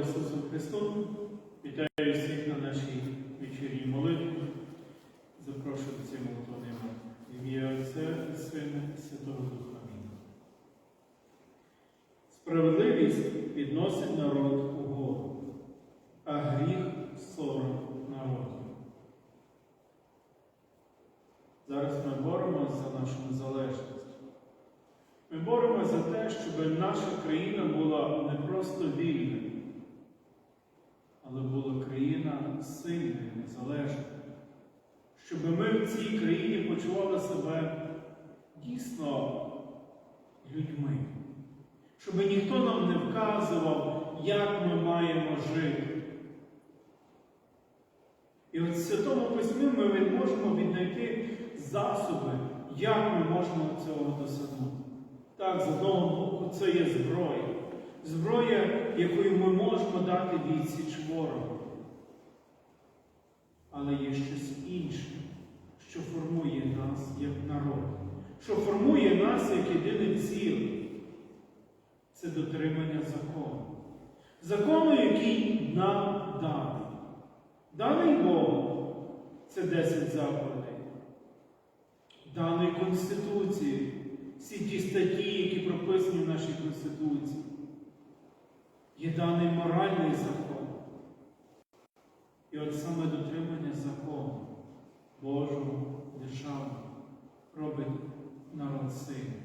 Ісусу Христу. Вітаю всіх на нашій вечірній молитві. Запрошую до молитви. В ім'я Отця і Сина і Святого Духа. Справедливість підносить народ угору, а гріх сором народу. Зараз ми боремося за нашу незалежність. Ми боремося за те, щоб наша країна була не просто вільною, але була країна сильною, незалежною. Щоб ми в цій країні почували себе дійсно людьми. Щоб ніхто нам не вказував, як ми маємо жити. І от в Святому Письмі ми можемо віднайти засоби, як ми можемо цього досягнути. Так, з одного боку, це є зброя. Зброя, якою ми можемо дати відсіч ворогу. Але є щось інше, що формує нас як народ, що формує нас як єдине ціле. Це дотримання закону. Закону, який нам даний. Даний Богом це 10 заповідей. Даний Конституції всі ті статті, які прописані в нашій Конституції. Є даний моральний закон. І от саме дотримання закону Божого держави робить народ сильним.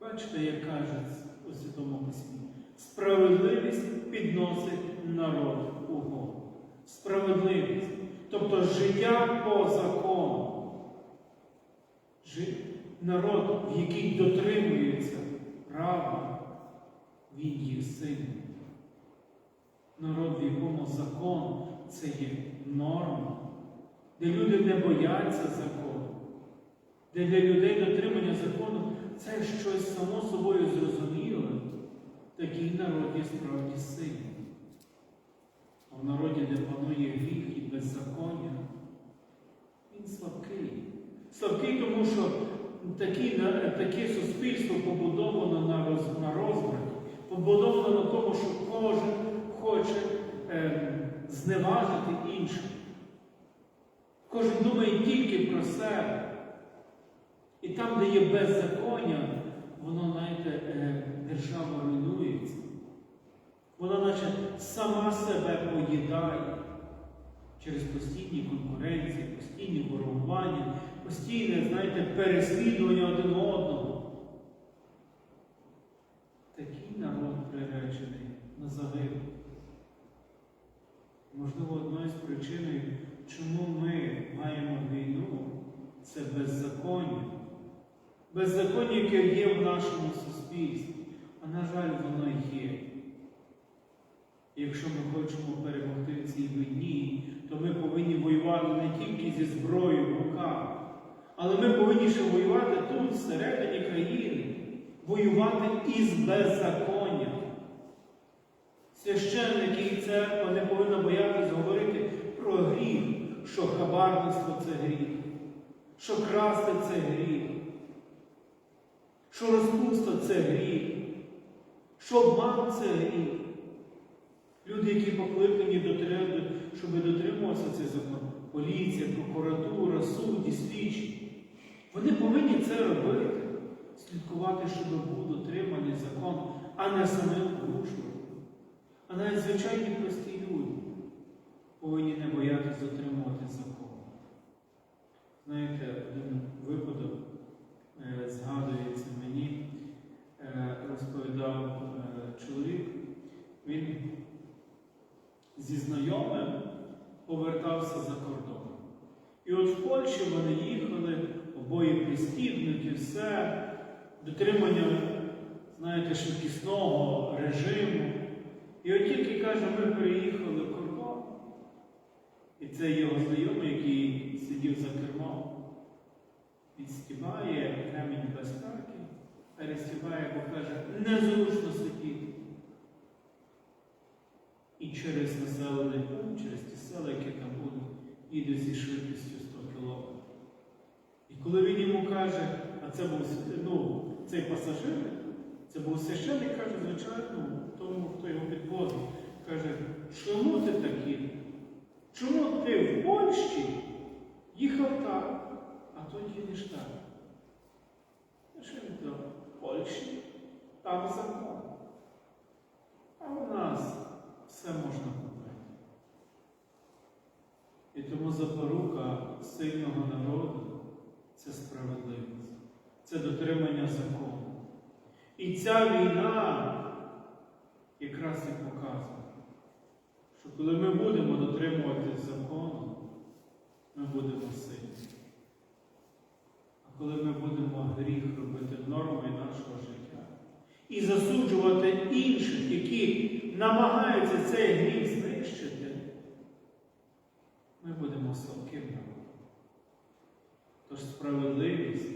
Бачите, як каже у Святому Письмі, справедливість підносить народ угору. Справедливість. Тобто життя по закону. Народ, в який дотримується права, він є сильним. Народ, в якому закон це є норма, де люди не бояться закону, де для людей дотримання закону це щось само собою зрозуміле, такий народ є справді сильним. А в народі, де панує гріх і беззаконня, він слабкий. Слабкий, тому що такі, таке суспільство побудовано на, роз, на розбраті, побудовано на тому, що кожен хоче ем, зневажити інших. Кожен думає тільки про себе. І там, де є беззаконня, воно, знаєте, е, держава руйнується. Вона, наче, сама себе поїдає через постійні конкуренції, постійні ворогування, постійне, знаєте, переслідування один одного. Такий народ приречений на загибель. Можливо, одною з причин, чому ми маємо війну, це беззаконня. Беззаконня, яке є в нашому суспільстві, а на жаль, воно є. Якщо ми хочемо перемогти в цій війні, то ми повинні воювати не тільки зі зброєю в руках, але ми повинні ще воювати тут, всередині країни, воювати із беззаконням. Священники і церква не повинна боятися говорити про гріх, що хабарництво це гріх, що красти це гріх, що розпуста це гріх, що обман це гріх. Люди, які покликані дотримати, щоб дотримуватися цей закон, поліція, прокуратура, судді, слідчі, вони повинні це робити, слідкувати, щоб був дотриманий закон, а не самим порушувати. А навіть звичайні прості люди повинні не боятися дотримувати закон. Знаєте, один випадок е, згадується мені, е, розповідав е, чоловік, він зі знайомим повертався за кордон. І от в Польщі вони їхали, обоє пристібнуті, все, дотримання, знаєте, швидкісного режиму. І от тільки каже, ми переїхали в кордон. І це його знайомий, який сидів за кермом, відстібає ремінь безпеки, перестібає, бо каже, незручно сидіти. І через населений пункт, через ті села, які там будуть, їде зі швидкістю 100 км. І коли він йому каже, а це був ну, цей пасажир, це був священник, каже, звичайно, тому, хто його підвозив. Каже, чому ти такий? Чому ти в Польщі їхав так, а тут їдеш так? Що він? В Польщі так закон. А у нас все можна купити. І тому запорука сильного народу це справедливість, це дотримання закону. І ця війна якраз і показує, що коли ми будемо дотримуватись закону, ми будемо сильні. А коли ми будемо гріх робити нормою нашого життя і засуджувати інших, які намагаються цей гріх знищити, ми будемо слабким народом. Тож справедливість,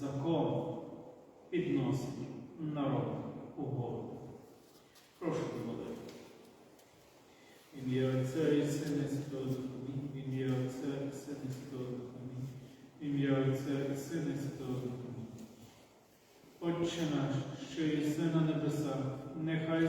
закон підносить народ угору. Прошу молити. В ім'я Отця і Сина і Святого Духа. Амінь. В ім'я Отця і Сина і Святого Духа. Амінь. В ім'я Отця і Сина і Святого Духа. Амінь. Отче наш, що єси на небесах, нехай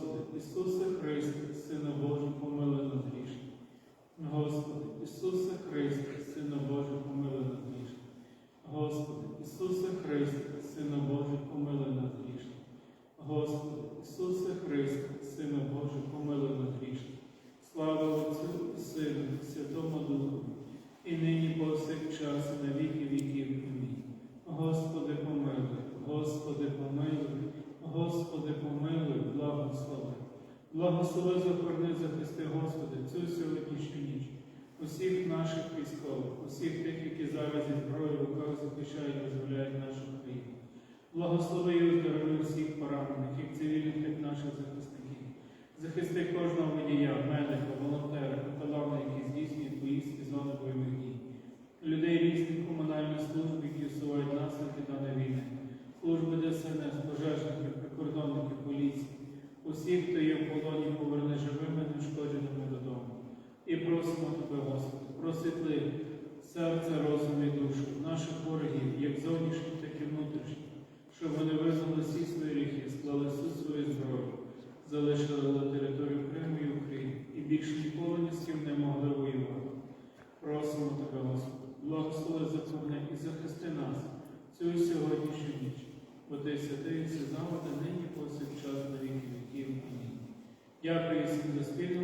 Господи, Ісусе Христе, Сина Божий, помилуй нас грішних. Господи, Ісусе Христе, Сина Божий, помилуй нас грішних. Господи, Ісусе Христе, Сина Божий, помилуй нас грішних. Господи, Ісусе Христе, Сина Божий, помилуй нас грішних. Слава Отцю і Сину, і Святому Духу, і нині повсякчас, і на віки віків. Амінь. Господи, помилуй, Господи, помилуй, Господи, помилуй, благослови. Благослови, захорони, захисти, Господи, цю сьогоднішню ніч. Усіх наших військових, усіх тих, які зараз зі зброєю в руках захищають і дозволяють нашу країну. Благослови і оздорови усіх поранених, як цивільних, як наших захисників. Захисти кожного водія, медика, волонтера, каталана, які серце, розум і душу наших ворогів, як зовнішніх, так і внутрішніх, щоб вони визнали всі свої гріхи, склали всю свою зброю, залишили на територію Криму і України і більше ніколи ні з ким не могли воювати. Просимо тебе, Господи, благослови закони і захисти нас цю сьогоднішню ніч, бо ти святий, все завжди, нині повсякчас на віки віків. Дякую всім за спільну